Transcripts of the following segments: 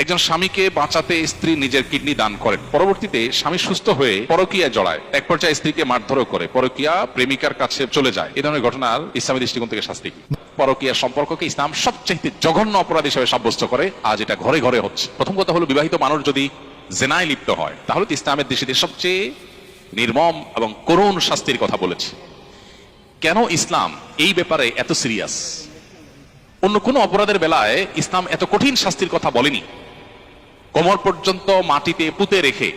একজন স্বামীকে বাঁচাতে স্ত্রী নিজের কিডনি দান করেন। পরবর্তীতে স্বামী সুস্থ হয়ে পরকিয়া জড়ায়। এক পর্যায়ে স্ত্রীকে মারধরও করে। পরকিয়া প্রেমিকার কাছে চলে যায়। এই ধরনের ঘটনার ইসলামী দৃষ্টিকোণ থেকে শাস্তি পরকিয়া সম্পর্ককে ইসলাম সবচেয়ে জঘন্য অপরাধ হিসেবে সাব্যস্ত করে। আজ এটা ঘরে ঘরে হচ্ছে। প্রথম কথা হলো, বিবাহিত মানুষ যদি জেনায় লিপ্ত হয়, তাহলে তো ইসলামের দৃষ্টিতে সবচেয়ে নির্মম এবং করুণ শাস্তির কথা বলেছে। কেন ইসলাম এই ব্যাপারে এত সিরিয়াস? অন্য কোনো অপরাধের বেলায় ইসলাম এত কঠিন শাস্তির কথা বলেনি। কোমর পর্যন্ত মাটিতে পুঁতে রেখে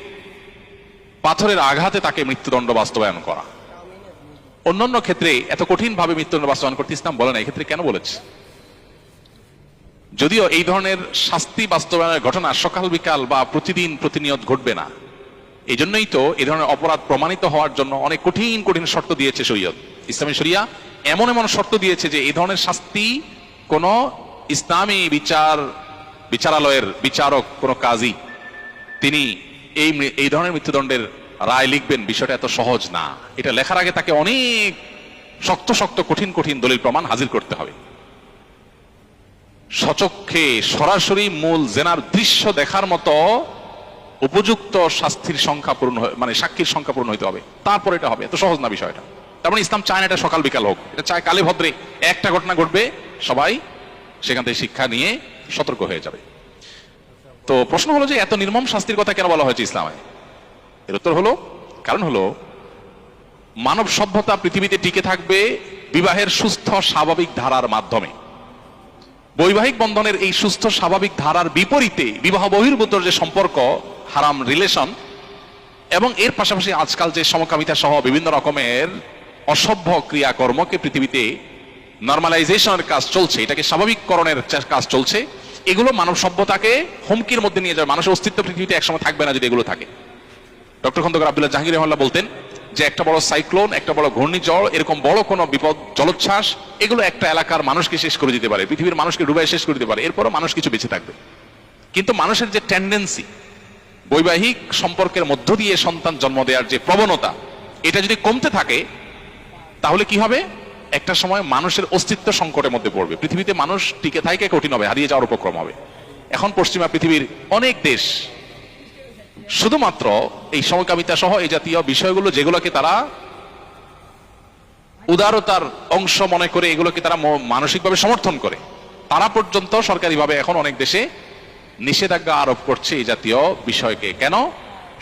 পাথরের আঘাতে তাকে মৃত্যুদণ্ড বাস্তবায়ন করা। অন্যান্য ক্ষেত্রে এত কঠিন ভাবে মৃত্যুদণ্ড বাস্তবায়ন করতে ইসলাম বলে না এক্ষেত্রে কেন বলেছে? যদিও এই ধরনের শাস্তি বাস্তবায়নের ঘটনা সকাল বিকাল বা প্রতিদিন প্রতিনিয়ত ঘটবে না এই জন্যই তো এই ধরনের অপরাধ প্রমাণিত হওয়ার জন্য অনেক কঠিন কঠিন শর্ত দিয়েছে শরীয়ত। ইসলামী শরিয়া এমন এমন শর্ত দিয়েছে যে এই ধরনের শাস্তি কোন ইসলামী বিচার বিচারালয়ের বিচারক কোন কাজী, তিনি এই এই ধরনের মৃত্যুদণ্ডের রায় লিখবেন বিষয়টা এত সহজ না। এটা লেখার আগে তাকে অনেক শক্ত শক্ত, কঠিন কঠিন দলিল প্রমাণ হাজির করতে হবে। সচক্ষে সরাসরি মূল জেনার দৃশ্য দেখার মতো উপযুক্ত শাস্তির সংখ্যা পূরণ মানে সাক্ষীর সংখ্যা পূরণ হইতে হবে। তারপর এটা হবে। এত সহজ না বিষয়টা। তার মানে ইসলাম চায় না এটা সকাল বিকাল হোক। এটা চায় কালে ভদ্রে। একটা ঘটনা ঘটবে, সবাই সেখান থেকে শিক্ষা নিয়ে সতর্ক হয়ে যাবে। তো প্রশ্ন হলো যে, এত নির্মম শাস্তির কথা কেন বলা হয়েছে ইসলামে? এর উত্তর হলো, কারণ হলো, মানব সভ্যতা পৃথিবীতে টিকে থাকবে বিবাহের সুস্থ স্বাভাবিক ধারার মাধ্যমে। বৈবাহিক বন্ধনের এই সুস্থ স্বাভাবিক ধারার বিপরীতে বিবাহ বহির্ভূত যে সম্পর্ক, হারাম রিলেশন, এবং এর পাশাপাশি আজকাল যে সমকামিতা সহ বিভিন্ন রকমের অসভ্য ক্রিয়াকর্মকে পৃথিবীতে নর্মালাইজেশনের কাজ চলছে, এটাকে স্বাভাবিককরণের কাজ চলছে, এগুলো মানব সভ্যতাকে হুমকির মধ্যে নিয়ে যাবে। মানুষের অস্তিত্ব পৃথিবীতে একসময় থাকবে না যদি এগুলো থাকে। ডক্টর খন্দকার আব্দুল্লাহ জাহাঙ্গীর রহমাল্লাহ বলতেন যে, একটা বড় সাইক্লোন একটা বড় ঘূর্ণিঝড়, এরকম বড় কোনো বিপদ, জলোচ্ছ্বাস, এগুলো একটা এলাকার মানুষকে শেষ করে দিতে পারে, পৃথিবীর মানুষকে ডুবাই শেষ করে দিতে পারে, এরপরও মানুষ কিছু বেঁচে থাকবে। কিন্তু মানুষের যে টেন্ডেন্সি বৈবাহিক সম্পর্কের মধ্য দিয়ে সন্তান জন্ম দেওয়ার যে প্রবণতা, এটা যদি কমতে থাকে, তাহলে কি হবে? একটা সময় মানুষের অস্তিত্ব সংকটের মধ্যে পড়বে। পৃথিবীতে মানুষ টিকে থাকে, কঠিন হবে, হারিয়ে যাওয়ার উপক্রম হবে। এখন পশ্চিমা পৃথিবীর অনেক দেশ, শুধুমাত্র এই সমকামিতা সহ এই জাতীয় বিষয়গুলো যেগুলোকে তারা উদারতার অংশ মনে করে, এগুলোকে তারা মানসিকভাবে সমর্থন করে, তারা পর্যন্ত সরকারিভাবে এখন অনেক দেশে নিষেধাজ্ঞা আরোপ করছে এই জাতীয় বিষয়কে। কেন?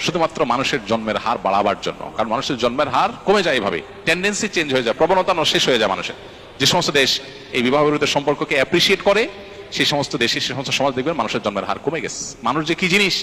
শুধুমাত্র মানুষের জন্মের হার বাড়াবার জন্য। কারণ মানুষের জন্মের হার কমে যায় এভাবে টেন্ডেন্সি চেঞ্জ হয়ে যায়, প্রবণতা শেষ হয়ে যায় মানুষের। যে সমস্ত দেশ এই বিবাহ বিরোধী সম্পর্ককে অ্যাপ্রিসিয়েট করে, সেই সমস্ত দেশে, সেই সমস্ত সমাজ দেখবেন মানুষের জন্মের হার কমে গেছে। মানুষ যে কি জিনিস